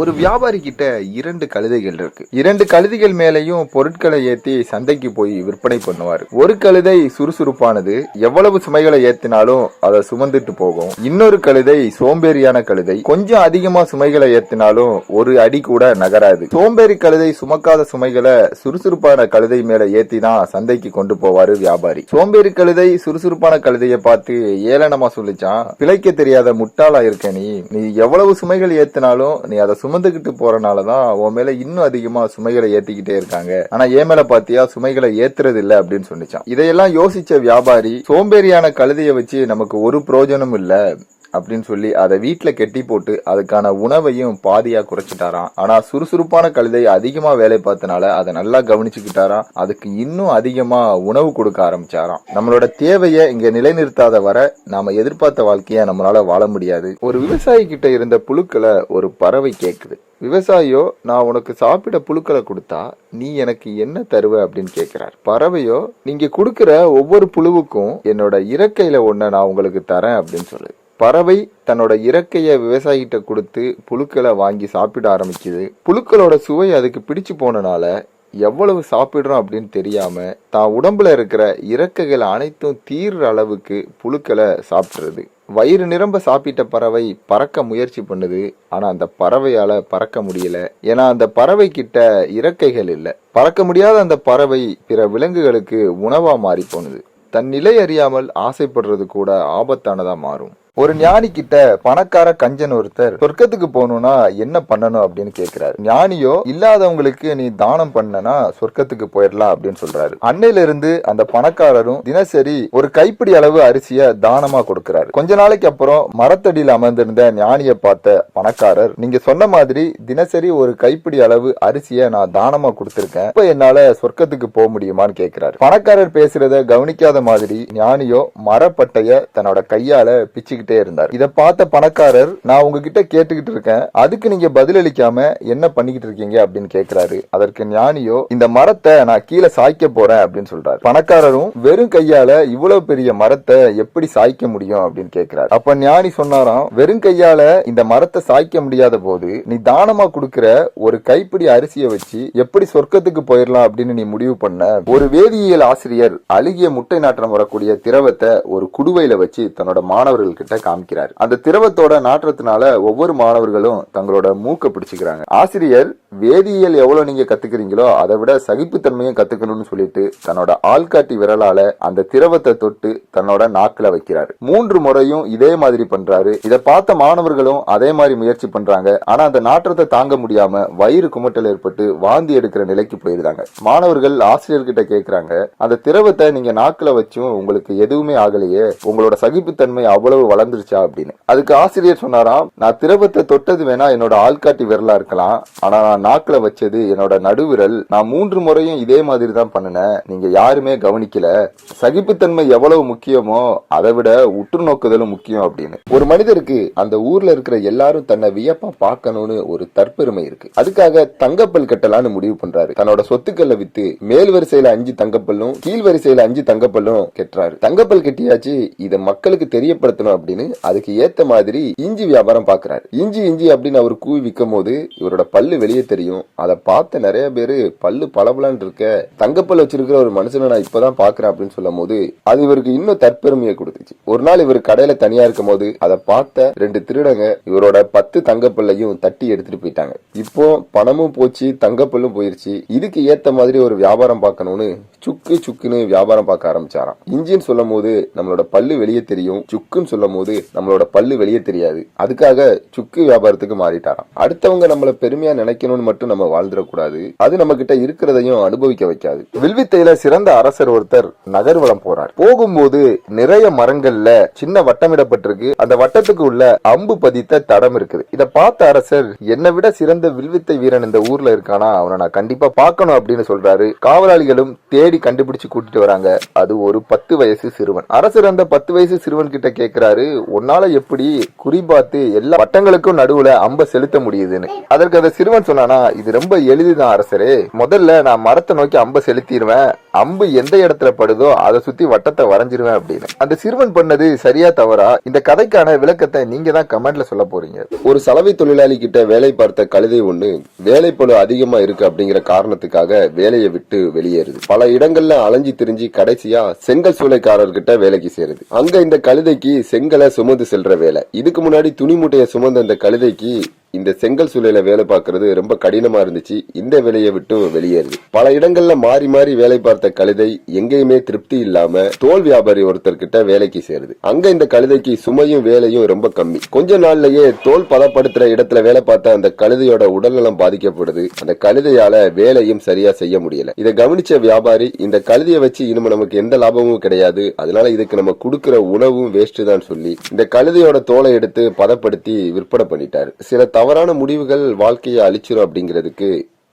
ஒரு வியாபாரி கிட்ட இரண்டு கழுதைகள் இருக்கு. இரண்டு கழுதைகள் மேலையும் பொருட்களை ஏத்தி சந்தைக்கு போய் விற்பனை பண்ணுவாரு. ஒரு கழுதை சுறுசுறுப்பானது எவ்வளவு சுமைகளை ஏத்தினாலும் அதை சுமந்துட்டு போகும். இன்னொரு கழுதை சோம்பேறியான கழுதை கொஞ்சம் அதிகமா சுமைகளை ஏத்தினாலும் ஒரு அடி கூட நகராது. சோம்பேறி கழுதை சுமக்காத சுமைகளை சுறுசுறுப்பான கழுதை மேல ஏத்தி தான் சந்தைக்கு கொண்டு போவாரு வியாபாரி. சோம்பேறி கழுதை சுறுசுறுப்பான கழுதையை பார்த்து ஏளனமா சொல்லிச்சான் பிழைக்க தெரியாத முட்டாளா இருக்க நீ. நீ எவ்வளவு சுமைகள் ஏத்தினாலும் நீ அதை சுமந்துகிட்டு போறனாலதான் உன் மேல இன்னும் அதிகமா சுமைகளை ஏத்திக்கிட்டே இருக்காங்க. ஆனா ஏ மேல பாத்தியா சுமைகளை ஏத்துறது இல்ல அப்படின்னு சொன்னிச்சான் இதையெல்லாம் யோசிச்ச வியாபாரி சோம்பேறியான கழுதையை வச்சு நமக்கு ஒரு பிரயோஜனம் இல்ல. அப்படின்னு சொல்லி அதை வீட்டில் கெட்டி போட்டு அதுக்கான உணவையும் பாதியாக குறைச்சிட்டாராம். ஆனால் சுறுசுறுப்பான கழுதை அதிகமாக வேலை பார்த்தனால அதை நல்லா கவனிச்சுக்கிட்டாராம். அதுக்கு இன்னும் அதிகமாக உணவு கொடுக்க ஆரம்பிச்சாராம். நம்மளோட தேவையை இங்கே நிலைநிறுத்தாத வர நாம் எதிர்பார்த்த வாழ்க்கையை நம்மளால் வாழ முடியாது. ஒரு விவசாயி கிட்ட இருந்த புழுக்களை ஒரு பறவை கேட்குது விவசாயியோ நான் உனக்கு சாப்பிட புழுக்களை கொடுத்தா நீ எனக்கு என்ன தருவ? அப்படின்னு கேட்கிறார் பறவையோ நீங்க கொடுக்குற ஒவ்வொரு புழுவுக்கும் என்னோட இறக்கையில ஒன்ன நான் உங்களுக்கு தரேன் அப்படின்னு சொல்லு பறவை தன்னோட இறக்கையை விவசாயிகிட்ட கொடுத்து புழுக்களை வாங்கி சாப்பிட ஆரம்பிக்குது. புழுக்களோட சுவை அதுக்கு பிடிச்சு போனனால எவ்வளவு சாப்பிடுறோம் அப்படின்னு தெரியாம தான் உடம்புல இருக்கிற இறக்கைகள் அனைத்தும் தீர்ற அளவுக்கு புழுக்களை சாப்பிடுறது வயிறு நிரம்ப சாப்பிட்ட பறவை பறக்க முயற்சி பண்ணுது. ஆனா அந்த பறவையால பறக்க முடியல. ஏன்னா அந்த பறவை கிட்ட இறக்கைகள் இல்லை. பறக்க முடியாத அந்த பறவை பிற விலங்குகளுக்கு உணவா மாறி போனது. தன் நிலை அறியாமல் ஆசைப்படுறது கூட ஆபத்தானதா மாறும். ஒரு ஞானி கிட்ட பணக்கார கஞ்சன் ஒருத்தர் சொர்க்கத்துக்கு போகணும்னா என்ன பண்ணணும் அப்படின்னு கேக்குறாரு. ஞானியோ இல்லாதவங்களுக்கு நீ தானம் பண்ணனா சொர்க்கத்துக்கு போயிடலாம் அப்படின்னு சொல்றாரு. அன்னையில இருந்து அந்த பணக்காரரும் தினசரி ஒரு கைப்பிடி அளவு அரிசிய தானமா கொடுக்கிறாரு. கொஞ்ச நாளைக்கு அப்புறம் மரத்தடியில் அமர்ந்திருந்த ஞானிய பார்த்த பணக்காரர் நீங்க சொன்ன மாதிரி தினசரி ஒரு கைப்பிடி அளவு அரிசிய நான் தானமா கொடுத்திருக்கேன். இப்ப என்னால சொர்க்கத்துக்கு போக முடியுமான்னு கேக்குறாரு. பணக்காரர் பேசுறத கவனிக்காத மாதிரி ஞானியோ மரப்பட்டைய தன்னோட கையால பிச்சு இருந்தார். இத பார்த்த பணக்காரர் நான் உங்ககிட்ட கேட்டுக்கிட்டு இருக்கேன். அதுக்கு நீங்க பதிலளிக்காம என்ன பண்ணிக்கிட்டு இருக்கீங்க? அப்படின்னு கேக்குறாரு அதற்கு ஞானியோ இந்த மரத்தை நான் கீழே சாய்க்க போறேன் அப்படின்னு சொல்றாரு. பணக்காரரும் வெறும் கையால இவ்வளவு பெரிய மரத்தை எப்படி சாய்க்க முடியும் அப்படின்னு கேக்குறாரு அப்ப ஞானி சொன்னாராம் வெறும் கையால இந்த மரத்தை சாய்க்க முடியாத போது நீ தானமா கொடுக்கிற ஒரு கைப்பிடி அரிசியை வச்சு எப்படி சொர்க்கத்துக்கு போயிடலாம் அப்படின்னு நீ முடிவு பண்ண? ஒரு வேதியியல் ஆசிரியர் அழுகிய முட்டை நாற்றம் வரக்கூடிய திரவத்தை ஒரு குடுவையில வச்சு தன்னோட மாணவர்கள் கிட்ட காமிக்கிறார். அந்த திரவத்தோட நாற்றத்தினால ஒவ்வொரு மாணவர்களும் தங்களோட மூக்க பிடிச்சுக்கிறாங்க. ஆசிரியர் வேதியியல் எவ்வளவு நீங்க கத்துக்கிறீங்களோ அதை விட சகிப்புத்தன்மையும் கத்துக்கணும்னு சொல்லிட்டு தன்னோட ஆள்காட்டி விரலால அந்த திரவத்தை தொட்டு தன்னோட நாக்குல வைக்கிறார். மூன்று முறையும் இதே மாதிரி பண்றாரு. இதை பார்த்த மாணவர்களும் அதே மாதிரி முயற்சி பண்றாங்க. ஆனா அந்த நாற்றத்தை தாங்க முடியாம வயிறு குமட்டல் ஏற்பட்டு வாந்தி எடுக்கிற நிலைக்கு போயிருந்தாங்க. மாணவர்கள் ஆசிரியர்கிட்ட கேக்குறாங்க அந்த திரவத்தை நீங்க நாக்குல வச்சும் உங்களுக்கு எதுவுமே ஆகலையே. உங்களோட சகிப்புத்தன்மை அவ்வளவு நடந்துருச்சா அப்படின்னு. அதுக்கு ஆசிரியர் சொன்னாராம் நான் திரவத்தை தொட்டது வேணா என்னோட ஆள்காட்டி விரலா இருக்கலாம். ஆனா நான் நாக்குல வச்சது என்னோட நடுவிரல். நான் மூன்று முறையும் இதே மாதிரி தான் பண்ணினேன். நீங்க யாருமே கவனிக்கல. சகிப்புத்தன்மை எவ்வளவு முக்கியமோ அதை விட உற்று நோக்குதலும் முக்கியம் அப்படின்னு. ஒரு மனிதருக்கு அந்த ஊர்ல இருக்கிற எல்லாரும் தன்னை வியப்பா பார்க்கணும்னு ஒரு தற்பெருமை இருக்கு. அதுக்காக தங்கப்பல் கட்டலான்னு முடிவு பண்றாரு. தன்னோட சொத்துக்களை வித்து மேல் வரிசையில அஞ்சு தங்கப்பல்லும் கீழ் வரிசையில அஞ்சு தங்கப்பல்லும் கெட்டுறாரு. தங்கப்பல் கட்டியாச்சு. இதை மக்களுக்கு தெரியப்படுத்தணும் அப்படின்னு அதுக்கு ஏத்த மாதிரி இஞ்சி வியாபாரம் பாக்குறாரு. இஞ்சி இஞ்சி அப்படின்னு அவர் கூவி விற்கும் போது இவரோட பல்லு வெளியே தெரியும். அதை பார்த்த நிறைய பேரு பல்லு பளபளன்னு இருக்க தங்கப்பல் வச்சிருக்கிற ஒரு மனுஷனை நான் இப்பதான் பாக்குறேன் அப்படின்னு சொல்லும் போது அது இவருக்கு இன்னும் தற்பெருமையை கொடுத்துச்சு. ஒரு நாள் இவர் கடையில தனியா இருக்கும் போது அதை பார்த்த ரெண்டு திருடங்க இவரோட பத்து தங்கப்பல்லையும் தட்டி எடுத்துட்டு போயிட்டாங்க. இப்போ பணமும் போச்சு தங்கப்பல்லும் போயிருச்சு. இதுக்கு ஏத்த மாதிரி ஒரு வியாபாரம் பார்க்கணும்னு சுக்கு சுக்குன்னு வியாபாரம் பார்க்க ஆரம்பிச்சாராம். இஞ்சின்னு சொல்லும் போது நம்மளோட பல்லு வெளியே தெரியும். சுக்குன்னு சொல்லும் போது நம்மளோட பல்லு வெளியே தெரியாது. அதுக்காக சுக்கு வியாபாரத்துக்கு மாறிட்டாராம். அடுத்தவங்க நம்மள பெருமையா நினைக்கணும்னு மட்டும் நம்ம வாழ்ந்துடக்கூடாது. அது நம்ம கிட்ட இருக்கிறதையும் அனுபவிக்க வைக்காது. வில்வித்தையில சிறந்த அரசர் ஒருத்தர் நகர்வலம் போறார். போகும்போது நிறைய மரங்கள்ல சின்ன வட்டமிடப்பட்டிருக்கு அந்த வட்டத்துக்கு உள்ள அம்பு பதித்த தடம் இருக்குது. இதை பார்த்த அரசர் என்னை விட சிறந்த வில்வித்தை வீரன் இந்த ஊர்ல இருக்கானா? அவனை நான் கண்டிப்பா பார்க்கணும் அப்படின்னு சொல்றாரு. காவலாளிகளும் தேடி கண்டுபிடிச்சு கூட்டிட்டு வராங்க. அது ஒரு பத்து வயசு சிறுவன். அரசர் அந்த பத்து வயசு சிறுவன் கிட்ட கேட்கிறாரு உன்னால எப்படி குறிபார்த்து எல்லா வட்டங்களுக்கும் நடுவுல அம்ப செலுத்த முடியுதுன்னு. அதற்கு அந்த சிறுவன் சொன்னானா இது ரொம்ப எளிதுதான் அரசரே. முதல்ல நான் மரத்தை நோக்கி அம்ப செலுத்திடுவேன். அம்பு எந்த இடத்துல படுதோ அதை சுத்தி வட்டத்தை வரைஞ்சிருவேன் அப்படின்னு. அந்த சிறுவன் பண்ணது சரியா தவறா? இந்த கதைக்கான விளக்கத்தை நீங்க தான் கமெண்ட்ல சொல்ல போறீங்க. ஒரு சலவை தொழிலாளி கிட்ட வேலை பார்த்த கழுதை ஒண்ணு வேலைப்பளு அதிகமா இருக்கு அப்படிங்கிற காரணத்துக்காக வேலையை விட்டு வெளியேறுது. பல இடங்கள்ல அலைஞ்சி திரிஞ்சு கடைசியா செங்கல் சூளைக்காரர்கிட்ட வேலைக்கு சேருது. அங்க இந்த கழுதைக்கு செங்கலை சுமந்து செல்ற வேலை. இதுக்கு முன்னாடி துணி மூட்டையை சுமந்த அந்த கழுதைக்கு இந்த செங்கல் சூழல வேலை பார்க்கறது ரொம்ப கடினமா இருந்துச்சு. இந்த வேலையை விட்டு வெளியேறுது பல இடங்கள்ல மாறி மாறி வேலை பார்த்த கழுதை எங்கேயுமே திருப்தி இல்லாம தோல் வியாபாரி ஒருத்தர்கிட்ட வேலைக்கு சேருது. அங்க இந்த கழுதைக்கு சுமையும் வேலையும் ரொம்ப கம்மி. கொஞ்ச நாள்லயே தோல் பதப்படுத்துற இடத்துல வேலை பார்த்த அந்த கழுதையோட உடல்நலம் பாதிக்கப்படுது. அந்த கழுதையால வேலையும் சரியா செய்ய முடியல. இதை கவனிச்ச வியாபாரி இந்த கழுதையை வச்சு இனிமே நமக்கு எந்த லாபமும் கிடையாது. அதனால இதுக்கு நம்ம கொடுக்கிற உணவும் வேஸ்ட் தான் சொல்லி இந்த கழுதையோட தோலை எடுத்து பதப்படுத்தி விற்பனை பண்ணிட்டாரு. சில தவறான முடிவுகள் வாழ்க்கையை அழிச்சிரும் அப்படிங்கிறதுக்கு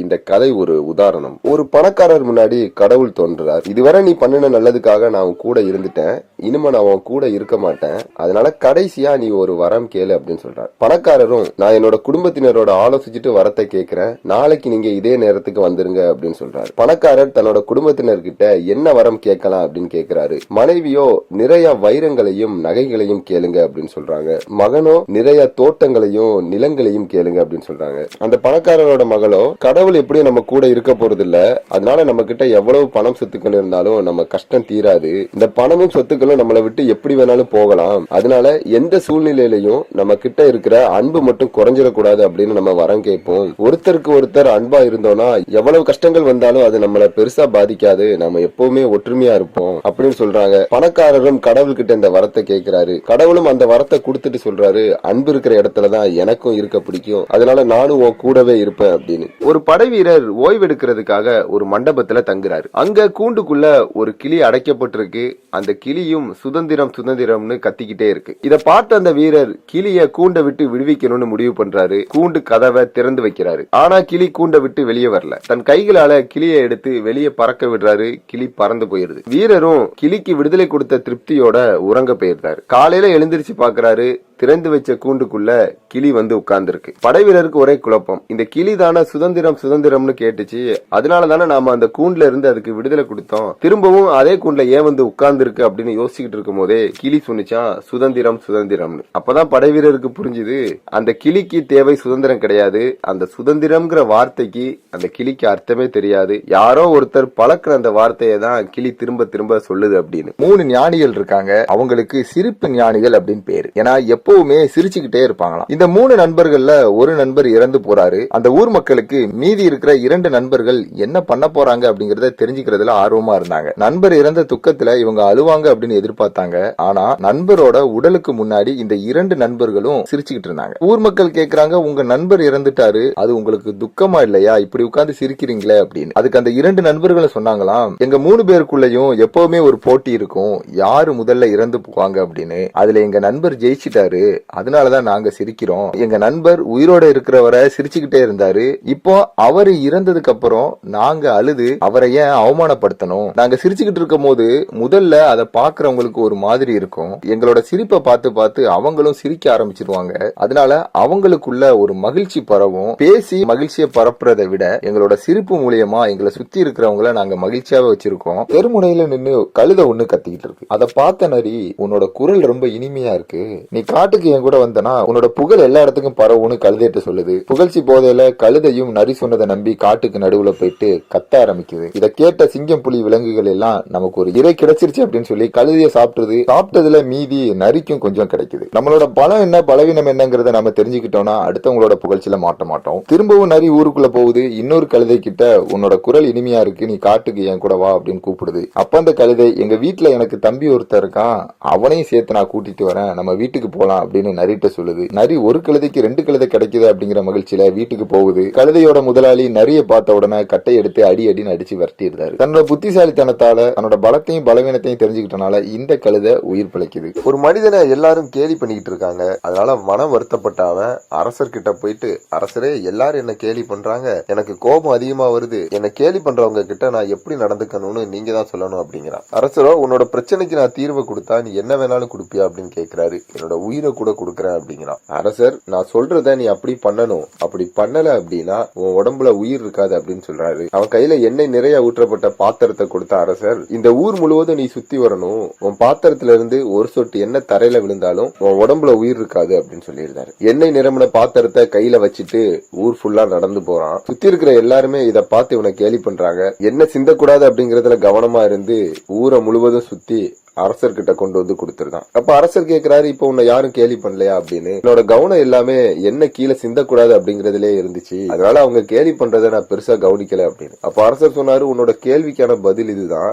இந்த கதை ஒரு உதாரணம். ஒரு பணக்காரர் முன்னாடி கடவுள் தோன்றுறார். இதுவரை நீ பண்ணின நல்லதுக்காக நான் உன் கூட இருந்துட்டேன். இனிமே நான் உன் கூட இருக்க மாட்டேன். அதனால கடைசியா நீ ஒரு வரம் கேளு அப்படின்னு சொல்றார். பணக்காரரும் நான் என்னோட குடும்பத்தினரோட ஆலோசிச்சுட்டு வரத்தை கேட்கிறேன் நாளைக்கு நீங்க இதே நேரத்துக்கு வந்துருங்க அப்படின்னு சொல்றாரு. பணக்காரர் தன்னோட குடும்பத்தினர்கிட்ட என்ன வரம் கேட்கலாம் அப்படின்னு கேட்கிறாரு மனைவியோ நிறைய வைரங்களையும் நகைகளையும் கேளுங்க அப்படின்னு சொல்றாங்க. மகனோ நிறைய தோட்டங்களையும் நிலங்களையும் கேளுங்க அப்படின்னு சொல்றாங்க. அந்த பணக்காரரோட மகளோ கடவுள் எப்படியும் நம்ம கூட இருக்க போறது இல்ல அதனால நம்ம கிட்ட எவ்வளவு பணம் சொத்துக்கள் இருந்தாலும் நம்ம கஷ்டம் தீராது. இந்த பணமும் சொத்துக்களும் நம்மளை விட்டு எப்படி வேணாலும் போகலாம். அதனால எந்த சூழ்நிலையிலையும் நம்ம கிட்ட இருக்கிற அன்பு மட்டும் குறைஞ்சிடக்கூடாது அப்படின்னு நம்ம வரம் கேட்போம். ஒருத்தருக்கு ஒருத்தர் அன்பா இருந்தோம்னா எவ்வளவு கஷ்டங்கள் வந்தாலும் அது நம்மள பெருசா பாதிக்காது. நம்ம எப்பவுமே ஒற்றுமையா இருப்போம் அப்படின்னு சொல்றாங்க. பணக்காரரும் கடவுள் கிட்ட இந்த வரத்தை கேட்கிறாரு. கடவுளும் அந்த வரத்தை கொடுத்துட்டு சொல்றாரு. அன்பு இருக்கிற இடத்துலதான் எனக்கும் இருக்க பிடிக்கும். அதனால நானும் உன் கூடவே இருப்பேன் அப்படின்னு. ஒரு படை வீரர் ஓய்வெடுக்கிறதுக்காக ஒரு மண்டபத்துல தங்குறாரு. அங்க கூண்டுக்குள்ள ஒரு கிளி அடைக்கப்பட்டிருக்கு. அந்த கிளியும் சுதந்திரம் சுதந்திரம்னு கத்திக்கிட்டே இருக்கு. இத பார்த்த அந்த வீரர் கிளிய கூண்டை விட்டு விடுவிக்கணும்னு முடிவு பண்றாரு. கூண்டு கதவை திறந்து வைக்கிறாரு. ஆனா கிளி கூண்டை விட்டு வெளியே வரல. தன் கைகளால கிளியை எடுத்து வெளியே பறக்க விடுறாரு. கிளி பறந்து போயிருது. வீரரும் கிளிக்கு விடுதலை கொடுத்த திருப்தியோட உறங்க போயிருந்தாரு. காலையில எழுந்திருச்சு பாக்குறாரு. திறந்து வச்ச கூண்டுக்குள்ள கிளி வந்து உட்கார்ந்துருக்கு. படை வீரருக்கு ஒரே குழப்பம். இந்த கிளி தானே சுதந்திரம் சுதந்திரம்னு கேட்டுச்சு. அதனால தானே நாம அந்த கூண்டுல இருந்து அதுக்கு விடுதலை கொடுத்தோம். திரும்பவும் அதே கூண்டுல ஏன் வந்து உட்கார்ந்துருக்கு அப்படின்னு யோசிச்சுட்டு இருக்கும் போதே கிளி சொன்னிச்சான் சுதந்திரம் சுதந்திரம்னு. அப்பதான் படை வீரருக்கு புரிஞ்சுது அந்த கிளிக்கு தேவை சுதந்திரம் கிடையாது. அந்த சுதந்திரம்ங்கிற வார்த்தைக்கு அந்த கிளிக்கு அர்த்தமே தெரியாது. யாரோ ஒருத்தர் பழக்கிற அந்த வார்த்தையை தான் கிளி திரும்ப திரும்ப சொல்லுது அப்படின்னு. மூணு ஞானிகள் இருக்காங்க. அவங்களுக்கு சிரிப்பு ஞானிகள் அப்படின்னு பேரு. ஏன்னா எப்போ எப்பவுமே சிரிச்சுக்கிட்டே இருப்பாங்களாம். இந்த மூணு நண்பர்கள்ல ஒரு நண்பர் இறந்து போறாரு. அந்த ஊர் மக்களுக்கு மீதி இருக்கிற இரண்டு நண்பர்கள் என்ன பண்ண போறாங்க அப்படிங்கறத தெரிஞ்சுக்கிறதுல ஆர்வமா இருந்தாங்க. நண்பர் இறந்த துக்கத்துல இவங்க அழுவாங்க அப்படின்னு எதிர்பார்த்தாங்க. ஆனா நண்பரோட உடலுக்கு முன்னாடி இந்த இரண்டு நண்பர்களும் சிரிச்சுக்கிட்டு இருந்தாங்க. ஊர் மக்கள் கேக்குறாங்க உங்க நண்பர் இறந்துட்டாரு. அது உங்களுக்கு துக்கமா இல்லையா? இப்படி உட்கார்ந்து சிரிக்கிறீங்களே அப்படின்னு. அதுக்கு அந்த இரண்டு நண்பர்களும் சொன்னாங்களாம் எங்க மூணு பேருக்குள்ளயும் எப்பவுமே ஒரு போட்டி இருக்கும். யாரு முதல்ல இறந்து போவாங்க அப்படின்னு. அதுல எங்க நண்பர் ஜெயிச்சிட்டாரு. அதனாலதான் நாங்க சிரிக்கிறோம். எங்க நண்பர் உயிரோட இருக்கிறவரை சிரிச்சுக்கிட்டே இருந்தாரு. இப்போ அவரு இறந்ததுக்கு அப்புறம் நாங்க அழுது அவரை ஏன் அவமானப்படுத்தணும்? நாங்க சிரிச்சுக்கிட்டு இருக்கும் போது முதல்ல அதை பாக்குறவங்களுக்கு ஒரு மாதிரி இருக்கும். எங்களோட சிரிப்பை பார்த்து பார்த்து அவங்களும் சிரிக்க ஆரம்பிச்சிருவாங்க. அதனால அவங்களுக்குள்ள ஒரு மகிழ்ச்சி பரவும். பேசி மகிழ்ச்சியை பரப்புறதை விட எங்களோட சிரிப்பு மூலியமா எங்களை சுத்தி இருக்கிறவங்கள நாங்க மகிழ்ச்சியாவே வச்சிருக்கோம். தெருமுனையில நின்னு கழுத ஒண்ணு கத்திக்கிட்டு இருக்கு. அதை பார்த்த நரி உன்னோட குரல் ரொம்ப இனிமையா இருக்கு. நீ காட்டு காட்டுக்கு என் கூட வந்தனா உன்னோட புகழ் எல்லா இடத்துக்கும் பரவும்னு கழுதையிட்ட சொல்லுது. புகழ்ச்சி போதையில கழுதையும் நரி சொன்னதை நம்பி காட்டுக்கு நடுவுல போயிட்டு கத்த ஆரம்பிக்குது. இத கேட்ட சிங்கம் புலி விலங்குகள் எல்லாம் நமக்கு ஒரு இறை கிடைச்சிருச்சு அப்படின்னு சொல்லி கழுதைய சாப்பிடுறது சாப்பிட்டதுல மீதி நரிக்கும் கொஞ்சம் கிடைக்குது. நம்மளோட பலம் என்ன பலவீனம் என்னங்கறத நம்ம தெரிஞ்சுக்கிட்டோம்னா அடுத்தவங்களோட புகழ்ச்சியில மாட்ட மாட்டோம். திரும்பவும் நரி ஊருக்குள்ள போகுது. இன்னொரு கழுதை கிட்ட உன்னோட குரல் இனிமையா இருக்கு. நீ காட்டுக்கு என் கூட வா அப்படின்னு கூப்பிடுது. அப்ப அந்த கழுதை எங்க வீட்டுல எனக்கு தம்பி ஒருத்தர் இருக்கான். அவனையும் சேர்த்து நான் கூட்டிட்டு வரேன். நம்ம வீட்டுக்கு போலாம் அப்படின்னு நரிட்ட சொல்லுது. நரி ஒரு கழுதைக்கு ரெண்டு கழுதை கிடைக்குது? அப்படிங்கிற மகிழ்ச்சியில வீட்டுக்கு போகுது. கழுதையோட முதலாளி நரிய பார்த்த உடனே கட்டை எடுத்து அடி அடின்னு அடிச்சு விரட்டிடுறாரு. தன்னோட புத்திசாலித்தனத்தால தன்னோட பலத்தையும் பலவீனத்தையும் தெரிஞ்சுக்கிட்டனால இந்த கழுதை உயிர் பிழைக்குது. ஒரு மனிதனை எல்லாரும் கேலி பண்ணிக்கிட்டு இருக்காங்க. அதனால மனம் வருத்தப்பட்ட அவன் அரசர்கிட்ட போயிட்டு அரசரே எல்லாரும் என்ன கேலி பண்றாங்க. எனக்கு கோபம் அதிகமா வருது. என்ன கேலி பண்றவங்க கிட்ட நான் எப்படி நடந்துக்கணும்னு நீங்க தான் சொல்லணும் அப்படிங்கிறான். அரசரோ உன்னோட பிரச்சனைக்கு நான் தீர்வு கொடுத்தா நீ என்ன வேணாலும் கொடுப்பியா? அப்படின்னு கேக்குறாரு. என்னோட உயிர் கூட கொடுக்குறேன் அப்படிங்கிறான். அரசர் நான் சொல்றத நீ அப்படி பண்ணணும். அப்படி பண்ணல அப்படின்னா உன் உடம்புல உயிர் இருக்காது அப்படின்னு சொல்றாரு. அவன் கையில எண்ணெய் நிறைய ஊற்றப்பட்ட பாத்திரத்தை கொடுத்த அரசர் இந்த ஊர் முழுவதும் நீ சுத்தி வரணும். உன் பாத்திரத்துல இருந்து ஒரு சொட்டு எண்ணெய் தரையில விழுந்தாலும் உன் உடம்புல உயிர் இருக்காது அப்படின்னு சொல்லியிருந்தாரு. எண்ணெய் நிரம்பின பாத்திரத்தை கையில வச்சுட்டு ஊர் ஃபுல்லா நடந்து போறான். சுத்தி இருக்கிற எல்லாருமே இதை பார்த்து இவனை கேலி பண்றாங்க. என்ன சிந்தக்கூடாது அப்படிங்கறதுல கவனமா இருந்து ஊரை முழுவதும் சுத்தி அரசர்கிட்ட கொண்டு வந்து கொடுத்துருக்கான். அப்ப அரசர் கேக்குறாரு இப்ப உன்னை யாரும் கேலி பண்ணலையா அப்படின்னு. என்னோட கவனம் எல்லாமே என்ன கீழே சிந்தக்கூடாது அப்படிங்கறதுலே இருந்துச்சு. அதனால அவங்க கேலி பண்றதை நான் பெருசா கவனிக்கல அப்படின்னு. அப்ப அரசர் சொன்னாரு உன்னோட கேள்விக்கான பதில் இதுதான்.